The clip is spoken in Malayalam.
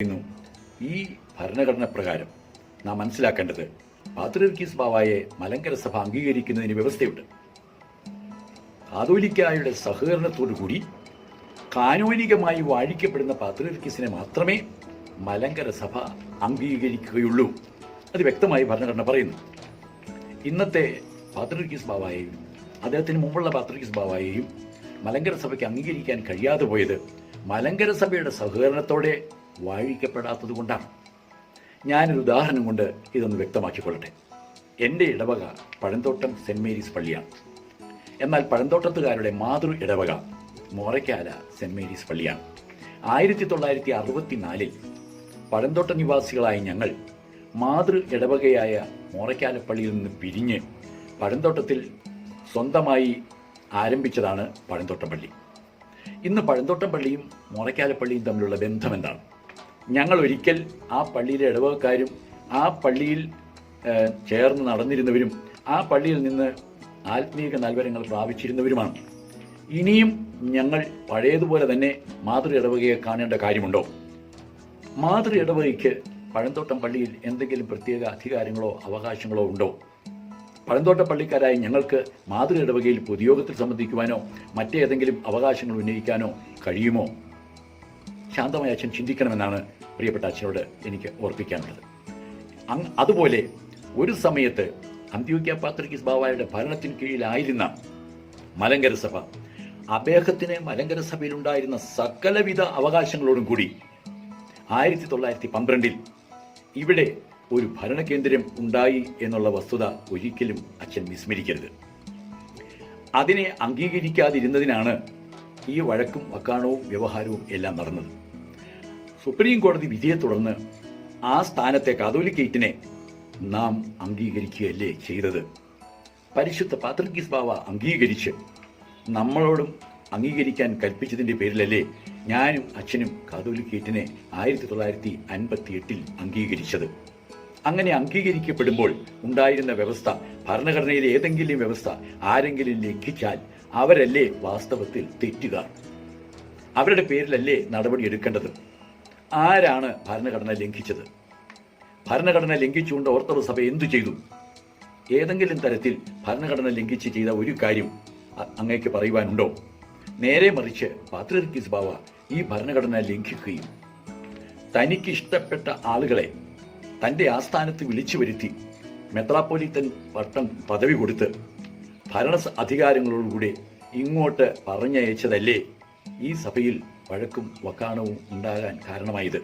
പറയുന്നു ഈ ഭരണഘടന പ്രകാരം നാം മനസ്സിലാക്കേണ്ടത് പാത്രീർക്കീസ് ബാവായെ മലങ്കര സഭ അംഗീകരിക്കുന്നതിന് വ്യവസ്ഥയുണ്ട്. കാതോലിക്കായുടെ സഹകരണത്തോടു കൂടി കാനോനികമായി വാഴിക്കപ്പെടുന്ന പാത്രീർക്കീസിനെ മാത്രമേ മലങ്കര സഭ അംഗീകരിക്കുകയുള്ളൂ. അത് വ്യക്തമായി ഭരണഘടന പറയുന്നു. ഇന്നത്തെ പാത്രീർക്കീസ് ബാവായെയും അദ്ദേഹത്തിന് മുമ്പുള്ള പാത്രീർക്കീസ് ബാവായെയും മലങ്കര സഭയ്ക്ക് അംഗീകരിക്കാൻ കഴിയാതെ പോയത് മലങ്കര സഭയുടെ സഹകരണത്തോടെ വാഴിക്കപ്പെടാത്തത് കൊണ്ടാണ് ഞാനൊരു ഉദാഹരണം കൊണ്ട് ഇതൊന്ന് വ്യക്തമാക്കിക്കൊള്ളട്ടെ. എന്റെ ഇടവക പഴന്തോട്ടം സെന്റ് മേരീസ് പള്ളിയാണ്. എന്നാൽ പഴന്തോട്ടത്തുകാരുടെ മാതൃ ഇടവക മോറയ്ക്കാല സെന്റ് മേരീസ് പള്ളിയാണ്. ആയിരത്തി തൊള്ളായിരത്തി അറുപത്തിനാലിൽ പഴന്തോട്ട നിവാസികളായ ഞങ്ങൾ മാതൃ ഇടവകയായ മോറയ്ക്കാല പള്ളിയിൽ നിന്ന് പിരിഞ്ഞ് പഴന്തോട്ടത്തിൽ സ്വന്തമായി ആരംഭിച്ചതാണ് പഴന്തോട്ടം പള്ളി. ഇന്ന് പഴന്തോട്ടം പള്ളിയും മോറയ്ക്കാല പള്ളിയും തമ്മിലുള്ള ബന്ധം എന്താണ് ഞങ്ങൾ ഒരിക്കൽ ആ പള്ളിയിലെ ഇടവകക്കാരും ആ പള്ളിയിൽ ചേർന്ന് നടന്നിരുന്നവരും ആ പള്ളിയിൽ നിന്ന് ആത്മീക നൽവരങ്ങൾ പ്രാപിച്ചിരുന്നവരുമാണ്. ഇനിയും ഞങ്ങൾ പഴയതുപോലെ തന്നെ മാതൃ ഇടവകയെ കാണേണ്ട കാര്യമുണ്ടോ? മാതൃ ഇടവകയ്ക്ക് പഴന്തോട്ടം പള്ളിയിൽ എന്തെങ്കിലും പ്രത്യേക അധികാരങ്ങളോ അവകാശങ്ങളോ ഉണ്ടോ? പഴന്തോട്ട പള്ളിക്കാരായ ഞങ്ങൾക്ക് മാതൃ ഇടവകയിൽ പൊതുയോഗത്തിൽ സംബന്ധിക്കുവാനോ മറ്റേതെങ്കിലും അവകാശങ്ങൾ ഉന്നയിക്കാനോ കഴിയുമോ? ശാന്തമായ അച്ഛൻ ചിന്തിക്കണമെന്നാണ് പ്രിയപ്പെട്ട അച്ഛനോട് എനിക്ക് ഓർപ്പിക്കാനുള്ളത്. അങ് അതുപോലെ ഒരു സമയത്ത് അന്ത്യോക്യ പാത്രിക്കിസ് ബാവായുടെ ഭരണത്തിന് കീഴിലായിരുന്ന മലങ്കര സഭ അദ്ദേഹത്തിന് മലങ്കര സഭയിലുണ്ടായിരുന്ന സകലവിധ അവകാശങ്ങളോടും കൂടി ആയിരത്തി തൊള്ളായിരത്തി പന്ത്രണ്ടിൽ ഇവിടെ ഒരു ഭരണകേന്ദ്രം ഉണ്ടായി എന്നുള്ള വസ്തുത ഒരിക്കലും അച്ഛൻ വിസ്മരിക്കരുത്. അതിനെ അംഗീകരിക്കാതിരുന്നതിനാണ് ഈ വഴക്കും വക്കാണവും വ്യവഹാരവും എല്ലാം നടന്നത്. സുപ്രീം കോടതി വിധിയെ തുടർന്ന് ആ സ്ഥാനത്തെ കാതോലിക്കേറ്റിനെ നാം അംഗീകരിക്കുകയല്ലേ ചെയ്തത്? പരിശുദ്ധ പാത്രീസ് ബാവ അംഗീകരിച്ച് നമ്മളോടും അംഗീകരിക്കാൻ കൽപ്പിച്ചതിന്റെ പേരിലല്ലേ ഞാനും അച്ഛനും കാതോലിക്കേറ്റിനെ ആയിരത്തി തൊള്ളായിരത്തി അൻപത്തി എട്ടിൽ അംഗീകരിച്ചത്. അങ്ങനെ അംഗീകരിക്കപ്പെടുമ്പോൾ ഉണ്ടായിരുന്ന വ്യവസ്ഥ ഭരണഘടനയിലെ ഏതെങ്കിലും വ്യവസ്ഥ ആരെങ്കിലും ലംഘിച്ചാൽ അവരല്ലേ വാസ്തവത്തിൽ തെറ്റുകാർ? അവരുടെ പേരിലല്ലേ നടപടി എടുക്കേണ്ടത്? ആരാണ് ഭരണഘടന ലംഘിച്ചത്? ഭരണഘടന ലംഘിച്ചുകൊണ്ട് ഓർത്തഡോക്സ് സഭ എന്തു ചെയ്തു? ഏതെങ്കിലും തരത്തിൽ ഭരണഘടന ലംഘിച്ച് ചെയ്ത ഒരു കാര്യം അങ്ങേക്ക് പറയുവാനുണ്ടോ? നേരെ മറിച്ച് പാത്രിർക്കിസ് ബാവ ഈ ഭരണഘടന ലംഘിക്കുകയും തനിക്കിഷ്ടപ്പെട്ട ആളുകളെ തന്റെ ആസ്ഥാനത്ത് വിളിച്ചു വരുത്തി മെത്രാപ്പൊലിത്തൻ പട്ടം പദവി കൊടുത്ത് ഭരണ അധികാരങ്ങളോടുകൂടി ഇങ്ങോട്ട് പറഞ്ഞയച്ചതല്ലേ? ഈ സഭയിൽ വഴക്കും വക്കാണവും ഉണ്ടാകാൻ കാരണമായത്.